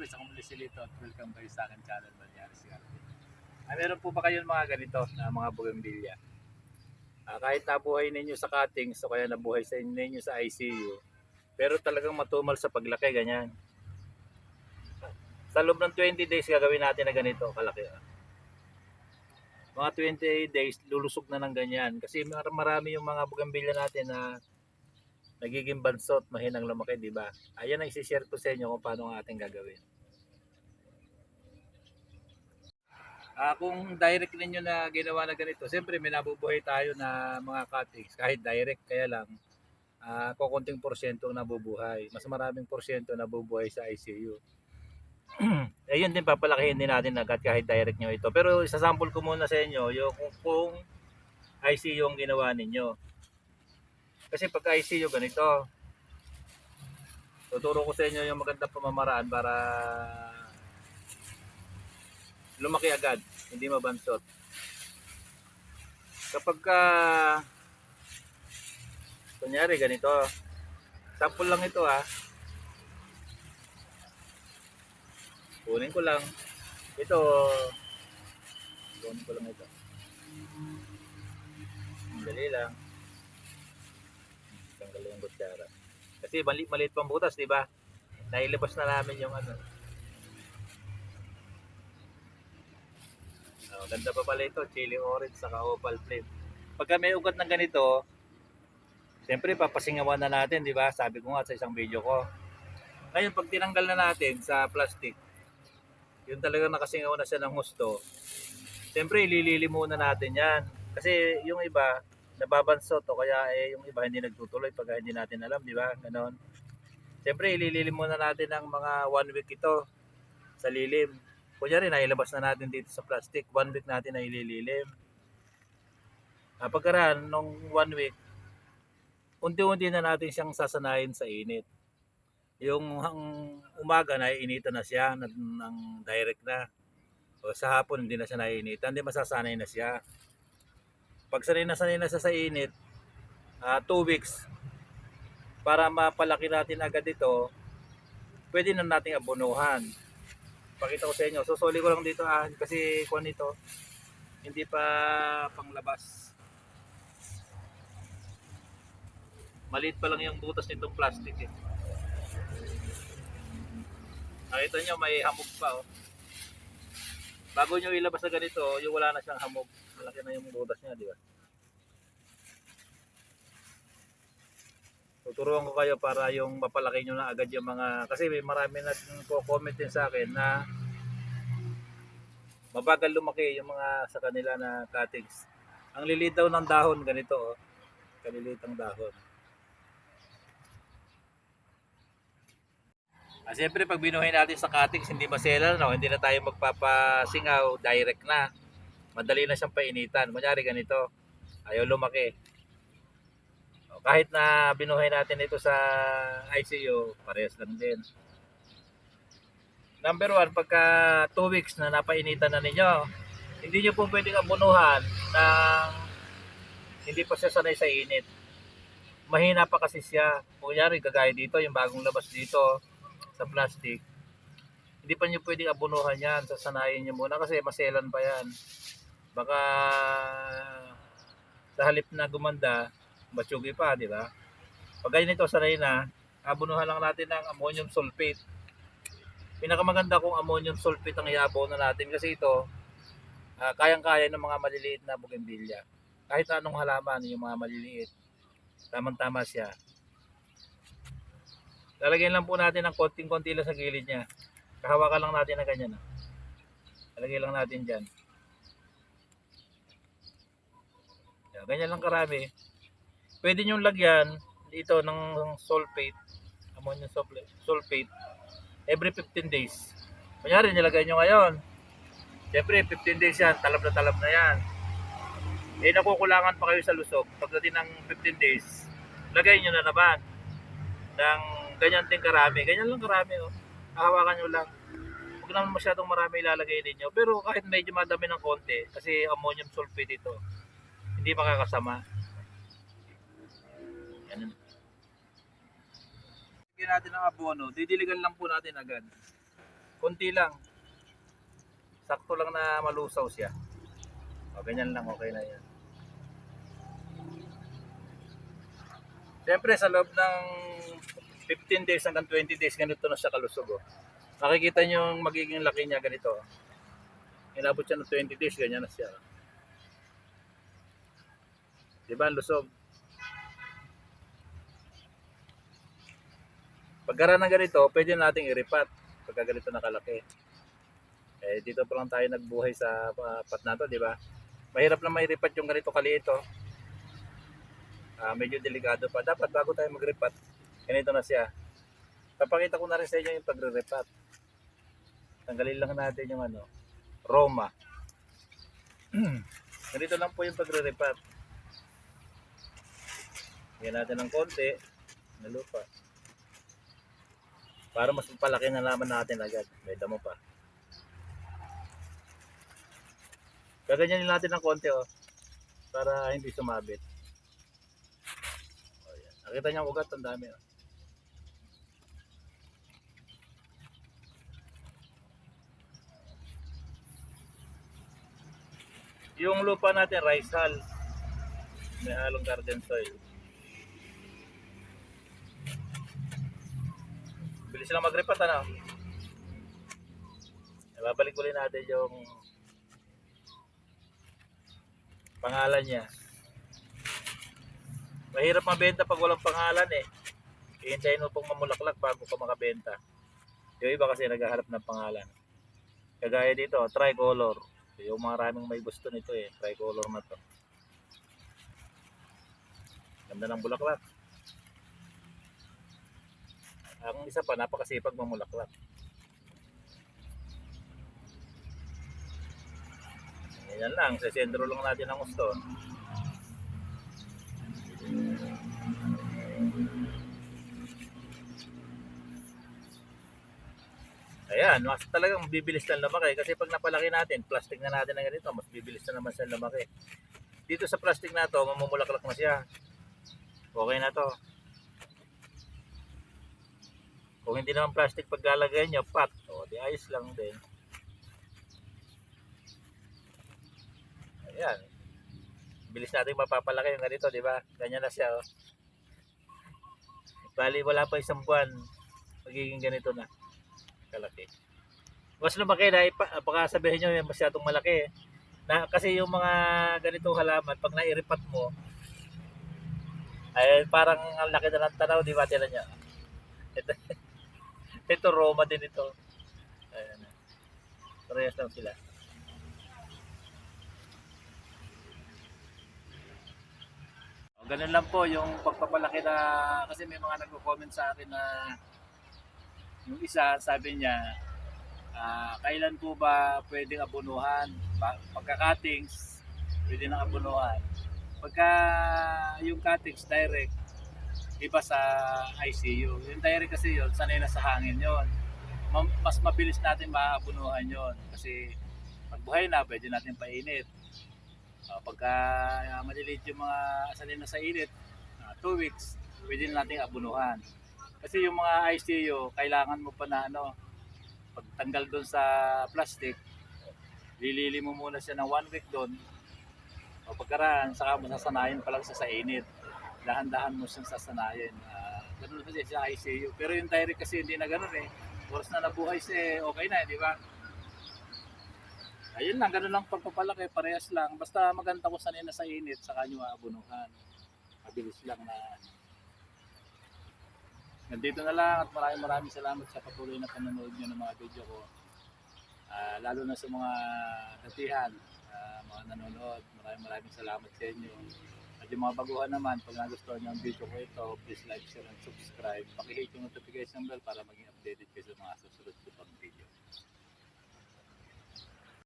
Chris, ako muli si Lito at welcome kayo sa akin channel, Balyaris Garden. Ah, meron po ba kayong mga ganito na mga bougainvillea? Ah, kahit nabuhay ninyo sa cuttings o kaya nabuhay sa ninyo sa ICU, pero talagang matumal sa paglaki, ganyan. Sa loob ng 20 days gagawin natin na ganito, kalaki. ah. Mga 20 days, lulusog na ng ganyan. Kasi mar- marami yung mga bougainvillea natin na nagiging bansot, mahinang lumaki, di ba? Ayan ang isi-share ko sa inyo kung paano ang ating gagawin. Ah, kung direct ninyo na ginawa na ganito, siyempre may nabubuhay tayo na mga cuttings, kahit direct, kaya lang, ah kukunting porsyento ang nabubuhay. Mas maraming porsyento nabubuhay sa ICU. Ayun din, papalakihin din natin agad kahit direct nyo ito. Pero isasample ko muna sa inyo yung kung, kung ICU ang ginawa ninyo. Kasi pag ICU ganito, tuturo ko sa inyo yung magandang pamamaraan para lumaki agad, hindi mabansot. Kapag ka, kunyari ganito, sample lang ito ah. Kunin ko lang. Ito, kunin ko lang ito. Dali lang. Tanggalin yung kutsara. Kasi mali, maliit pang butas, di ba? Nailabas na namin yung ano. Oh, ganda pa pala ito, chili orange saka opal flame. Pagka may ugat na ganito, siyempre papasingawan na natin, di ba? Sabi ko nga sa isang video ko. Ngayon, pag tinanggal na natin sa plastic, yun talaga nakasingaw na siya ng gusto, siyempre ililili muna natin yan. Kasi yung iba, nababansot o kaya eh, yung iba hindi nagtutuloy pag hindi natin alam, di ba? Ganon. Siyempre, ilililim muna natin ng mga one week ito sa lilim. Kunyari, nailabas na natin dito sa plastic. One week natin na ilililim. Ah, nung one week, unti-unti na natin siyang sasanayin sa init. Yung hang umaga, naiinitan na siya ng, ng direct na. O sa hapon, hindi na siya naiinitan. Hindi masasanay na siya. Pag sanay na sanay na siya sa init, ah, two weeks, para mapalaki natin agad ito, pwede na nating abunuhan. Pakita ko sa inyo. Susuli ko lang dito ah, kasi kuan nito, hindi pa panglabas. Maliit pa lang yung butas nitong plastic eh. Nakita nyo may hamog pa oh. Bago nyo ilabas na ganito, yung wala na siyang hamog. Malaki na yung butas niya, di ba? Tuturuan ko kayo para yung mapalaki nyo na agad yung mga kasi may marami na po comment din sa akin na mabagal lumaki yung mga sa kanila na cuttings. Ang lilit daw ng dahon ganito oh. Kalilit ang dahon. Ah, siyempre pag binuhay natin sa cuttings hindi masela no? Hindi na tayo magpapasingaw direct na. Madali na siyang painitan. Kunyari ganito. Ayaw lumaki kahit na binuhay natin ito sa ICU, parehas lang din. Number one, pagka 2 weeks na napainitan na ninyo, hindi nyo po pwedeng abunuhan na hindi pa siya sanay sa init. Mahina pa kasi siya. Kunyari, kagaya dito, yung bagong labas dito sa plastic. Hindi pa nyo pwedeng abunuhan yan. Sasanayin nyo muna kasi maselan pa yan. Baka sa halip na gumanda, matsugi pa, di ba? Pag ganyan ito, sanay na, abunuhan lang natin ng ammonium sulfate. Pinakamaganda kung ammonium sulfate ang iabono natin kasi ito, ah, kayang-kaya ng mga maliliit na bougainvillea. Kahit anong halaman, yung mga maliliit, tamang-tama siya. Lalagyan lang po natin ng konting-konti lang sa gilid niya. Kahawakan lang natin na ganyan. ah. Lalagay lang natin dyan. Yan, Ganyan lang karami pwede nyo lagyan dito ng sulfate, ammonium sulfate, every 15 days. Kunyari, nilagay nyo ngayon. Siyempre, 15 days yan, talab na talab na yan. Eh, nakukulangan pa kayo sa lusog. Pagdating ng 15 days, lagay nyo na naman ng ganyan din karami. Ganyan lang karami, oh. Hahawakan nyo lang. Huwag naman masyadong marami ilalagay ninyo. Pero kahit medyo madami ng konti, kasi ammonium sulfate ito, hindi makakasama. Yan. Lagyan natin ng abono, didiligan lang po natin agad. Kunti lang. Sakto lang na malusaw siya. O, ganyan lang, okay na yan. Siyempre, sa loob ng 15 days hanggang 20 days, ganito na siya kalusog. Oh. Makikita nyo yung magiging laki niya ganito. oh. Inabot siya ng 20 days, ganyan na siya. Diba, ang lusog. Pagkara ng ganito, pwede nating iripat. Pagka ganito nakalaki. Eh, dito pa lang tayo nagbuhay sa uh, pat na to, di ba? Mahirap na mairipat yung ganito kaliit, oh. Ah, medyo delikado pa. Dapat bago tayo magripat, ganito na siya. Papakita ko na rin sa inyo yung pagre-repat. Tanggalin lang natin yung ano, Roma. ganito lang po yung pagre-repat. Yan natin ng konti na lupa. Para mas palaki na naman natin agad. May damo pa. Gaganyanin natin ng konti oh. Para hindi sumabit. Oh, yan. Nakita niyo ang ugat, ang dami oh. Yung lupa natin, rice hull. May halong garden soil. Bilis lang mag-repat ano. Babalik ulit natin yung pangalan niya. Mahirap mabenta pag walang pangalan eh. Hihintayin mo pong mamulaklak bago ka makabenta. Yung iba kasi naghahanap ng pangalan. Kagaya dito, tricolor. Yung maraming may gusto nito eh, tricolor na to. Ganda ng bulaklak. Ang isa pa, napakasipag mamulaklak. Yan lang, sa sentro lang natin ang gusto. Ayan, mas talagang bibilis na lumaki kasi pag napalaki natin, plastic na natin ng ganito, mas bibilis na naman siya lumaki. Dito sa plastic na to, mamumulaklak na siya. Okay na to. Kung hindi naman plastic paglalagay nyo, pat. O, di ayos lang din. Ayan. Bilis natin mapapalaki yung ganito, di ba? Ganyan na siya, oh. Bali, wala pa isang buwan. Magiging ganito na. Kalaki. Mas lumaki na, ipa- baka sabihin nyo masyadong malaki. eh. Na, kasi yung mga ganitong halaman, pag nairipat mo, ay parang ang laki na ng tanaw, di ba? Tinan nyo. Ito, ito Roma din ito. Ayan. Parehas lang sila. O, Ganun lang po yung pagpapalaki na kasi may mga nagko-comment sa akin na yung isa sabi niya ah, kailan po ba pwedeng abunuhan Pa- pagka-cuttings pwede nang abunuhan pagka yung cuttings direct iba sa ICU yung direct kasi yun sanay na sa hangin yon Ma- mas mabilis natin maabunuhan yon kasi pag buhay na pwede natin painit Uh, pagka uh, maliliit yung mga sanay na sa init, 2 weeks, pwede na natin abunuhan. Kasi yung mga ICU, kailangan mo pa na ano, pagtanggal doon sa plastic, lilili mo muna siya ng 1 week doon. O pagkaraan, saka mo sasanayin pa lang siya sa init. Dahan-dahan mo siyang sasanayin. Uh, ganun kasi sa ICU. Pero yung direct kasi hindi na ganun eh. Oras na nabuhay siya, eh, okay na, di ba? Ayun lang, ganun lang pagpapalaki, parehas lang. Basta maganda ko sanay na sa init, saka nyo aabunuhan. Mabilis lang na. Nandito na lang at maraming maraming salamat sa patuloy na panonood nyo ng mga video ko. Ah, lalo na sa mga datihan, ah, mga nanonood. Maraming maraming salamat sa inyo. Yung mga baguhan naman, pag nagustuhan nyo ang video ko ito, please like, share, and subscribe. Pakihit yung notification bell para maging updated kayo sa mga susunod ko pang video.